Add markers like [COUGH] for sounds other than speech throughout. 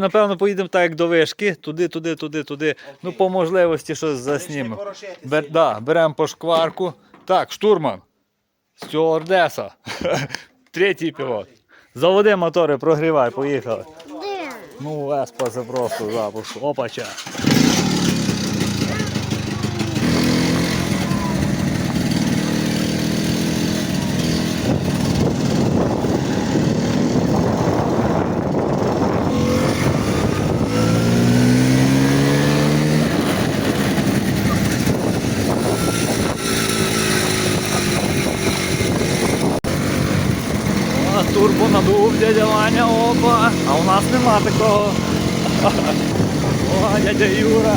Напевно, поїдемо так, як до вишки, туди, туди, туди, туди. Ну, по можливості щось заснімемо. Бер, да, беремо по шкварку. Так, штурман. Стюардеса. [LAUGHS] Третій пілот. Заводи мотори, прогрівай, поїхали. Ну, Веспа це просто запуск. Опача. Турбо надув дядя Ваня, опа, а у нас нема такого. [LAUGHS] О, дядя Юра.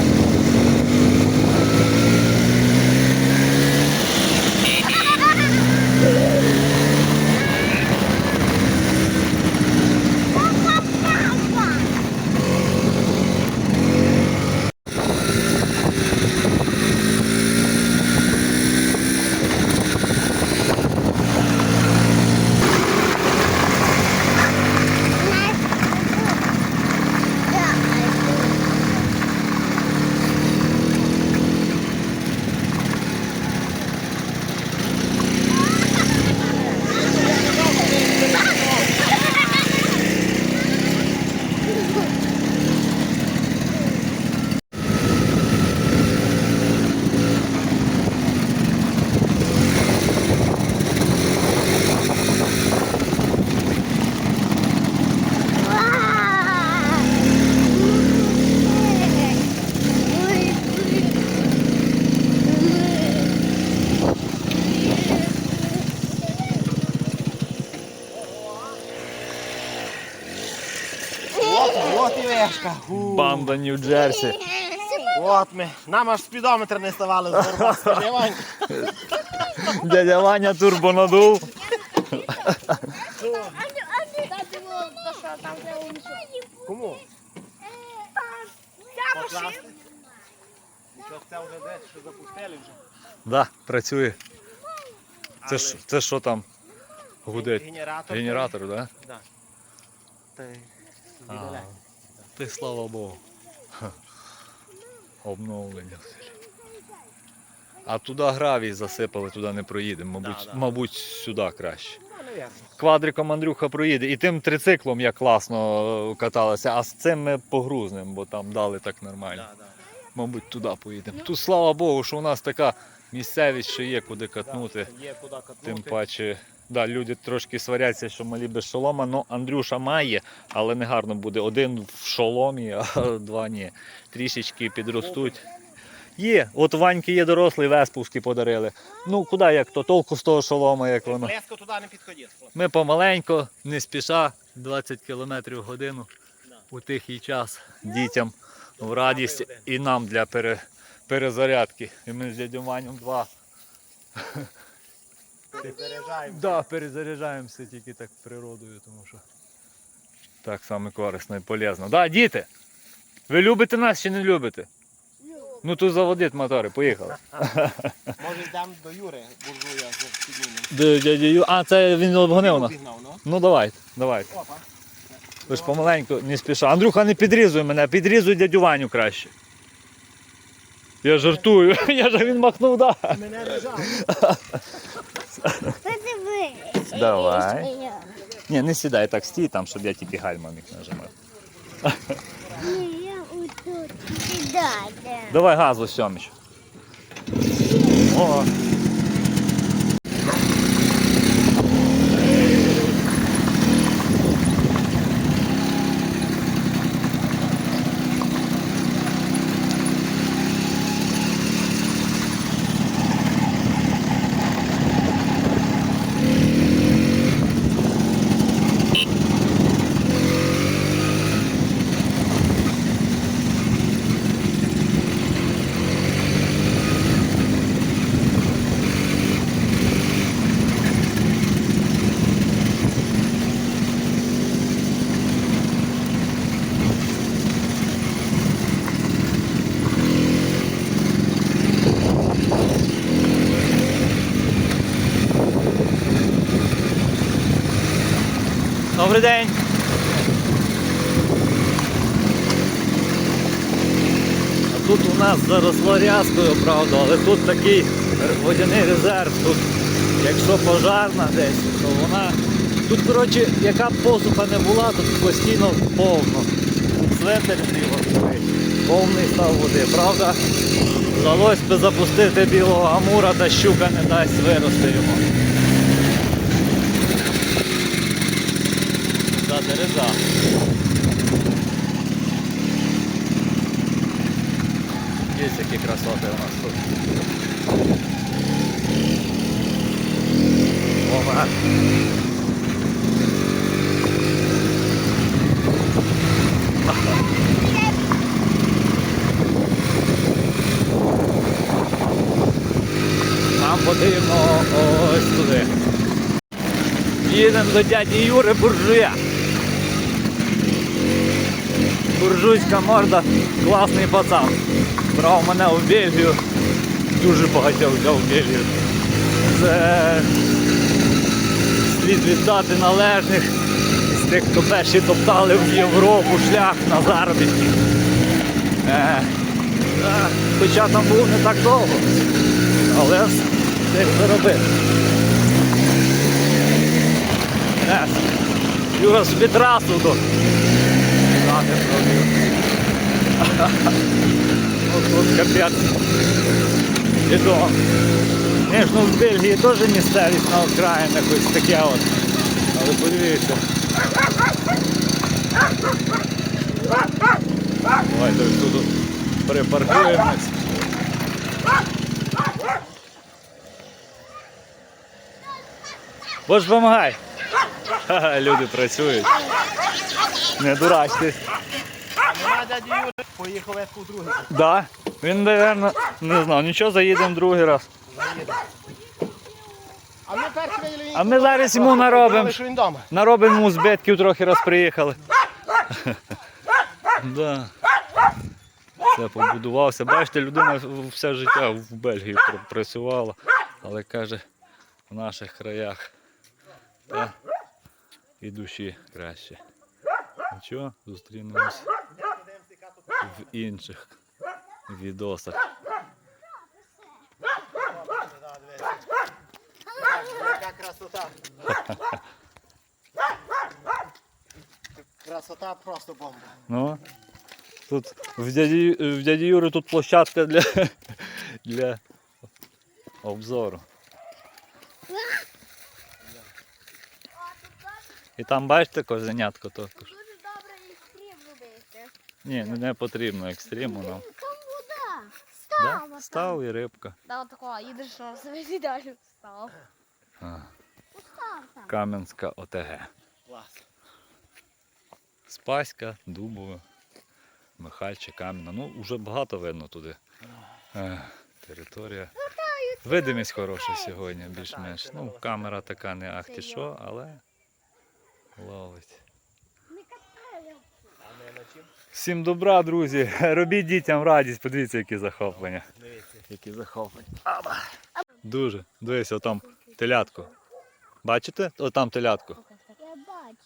От, [LAUGHS] от і вешка. Гу. Банда Нью-Джерсі. От ми. Нам аж спідометр не ставали з горба. Скажи, Вань. Дядя Ваня турбо надув. Кому? Покласти? Що це вже десь, що запустили вже? Да, працює. Це ж це що там гудить? Генератор. Генератор, так? Да? Да. Та й А, віддаля. Ти слава Богу. Обновлення. в селі. А туди гравій засипали, туди не проїдемо. Мабуть, Да, да. мабуть, сюди краще. Ну. Квадриком Андрюха проїде. І тим трициклом як класно е, каталися, а з цим ми погрузнемо, бо там дали так нормально. Да, да. Мабуть, туди поїдемо. Тут слава Богу, що у нас така місцевість, що є куди катнути. Є куди катнути. Тим паче, да, люди трошки сваряться, що малі без шолома. Ну, Андрюша має, але не гарно буде. Один в шоломі, [LAUGHS] а два ні. Трішечки підростуть. Є, от Ваньки є дорослий, веспуски подарили. Ну, куди як то, толку з того шолома, як воно. Близько туди не підходіть. хлопці. Ми помаленько, не спіша, 20 км в годину у тихий час дітям в радість і нам для пере, перезарядки. І ми з дядю Ванем два Перезаряджаємо. Да, перезаряджаємося тільки так природою, тому що так саме корисно і полезно. Да, діти, ви любите нас чи не любите? Ну тут заводить мотори, поїхали. [LAUGHS] Може йдемо до Юри, буржуя. До дяді Ю- А, це він обгонив нас. Ну. Ну давайте, давайте. Опа. Ви ж помаленьку не спіша. Андрюха, не підрізуй мене, підрізуй дядю Ваню краще. Я жартую, [LAUGHS] я ж він махнув, да. Мене не. Подивись. Давай. Ні, не сідай так, стій там, щоб я тільки гальма міг нажимав. Ні, я отут сідаю. Давай газу, Сьоміч. О. Добрий день. Тут у нас заросло рязкою, правда, але тут такий водяний резерв. Тут, Якщо пожарна десь, то вона... Тут коротше, яка б посуха не була, тут постійно повно. Слетер білий, повний став води, правда? Вдалося би запустити білого амура, та щука не дасть вирости йому. Дереза. Є які красоти у нас тут. Ова. Нам потрібно ось туди. Їдемо до дяді Юри Буржуя. Буржуйська морда, класний пацан. Брав мене в Бельгію. Дуже багатьох взяв в Бельгію. Це слід віддати належних з тих, хто перші топтали в Європу шлях на заробітки. Е, хоча там був не так довго, але встиг заробити. Е, Юра собі трасу до. Знати пробив. Отут капець. І то. Звісно, в Бельгії теж місцевість на окраїнах ось таке от. Але подивіться. Давайте тут припаркуємось. Боже, помагай. [LAUGHS] Люди працюють. Не дурачтесь. Нема дяді Юри, поїхав як у другий. Да. Він, напевно, не знаю, нічого, заїдемо другий раз. А ми. А зараз йому наробимо. що він вдома. Наробимо йому збитків трохи раз приїхали. [LAUGHS] да. Все побудувався. Бачите, людина все життя в Бельгії пр- працювала, але каже, в наших краях та і душі краще. Нічого, зустрінемось в інших відосах. Красота. Красота просто бомба. Ну, тут в дяді, в дяді Юри тут площадка для, для обзору. І там бачите козенятко також. Дуже добре екстрім робити. Ні, не- не потрібно екстриму нам. Там вода. Да? Става. Став і рибка. Да, вот такого, їдеш що себе далі. А, Став там. Кам'янська ОТГ. Клас. Спаська, Дубове, Михальче, Кам'яна. Ну, вже багато видно туди. Е, територія. Видимість хороша сьогодні, більш-менш. Ну, камера така не ахті що, але ловить. Не катаю. А ми на чим? Всім добра, друзі. [LAUGHS] Робіть дітям радість, подивіться, які захоплення. Дивіться. Які захоплення. Дуже. Дивися, отам телятко. Бачите? Отам телятко.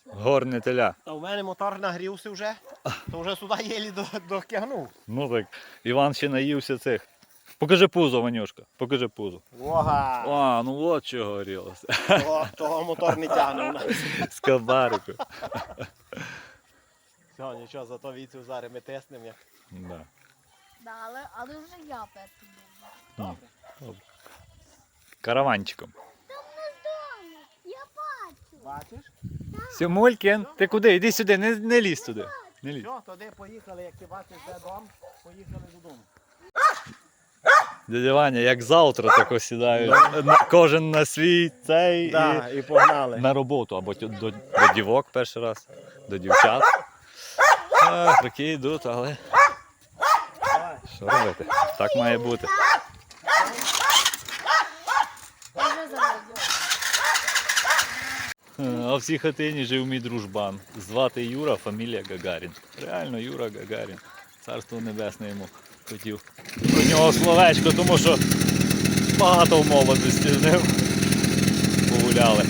Горне теля. Та у мене мотор нагрівся вже, то вже сюди єлі до- дотягнув. Ну так, Іван ще наївся цих. Покажи пузо, Ванюшка. Покажи пузо. Ога! А, ну от чого горілося. Того, того мотор не нас. З кабарику. Все, нічого, зато віцю зараз ми теснемо. як. Да. Да, але, але вже я перший був. Караванчиком. Там на домі. Я бачу. Бачиш? Сімулькін, ти куди? Іди сюди, не, не лізь туди. Не лізь. Все, туди поїхали, як ти бачиш, де дом, поїхали додому. Дядя Ваня, як завтра тако сідають. На- Кожен на свій цей Да, і і погнали. на роботу або ті- до, до дівок перший раз, до дівчат. А, такі йдуть, але що робити? Так має бути. А в цій хатині жив мій дружбан. Звати Юра, фамілія Гагарін. Реально Юра Гагарін. Царство небесне йому хотів. Про нього словечко, тому що багато в молодості з ним погуляли.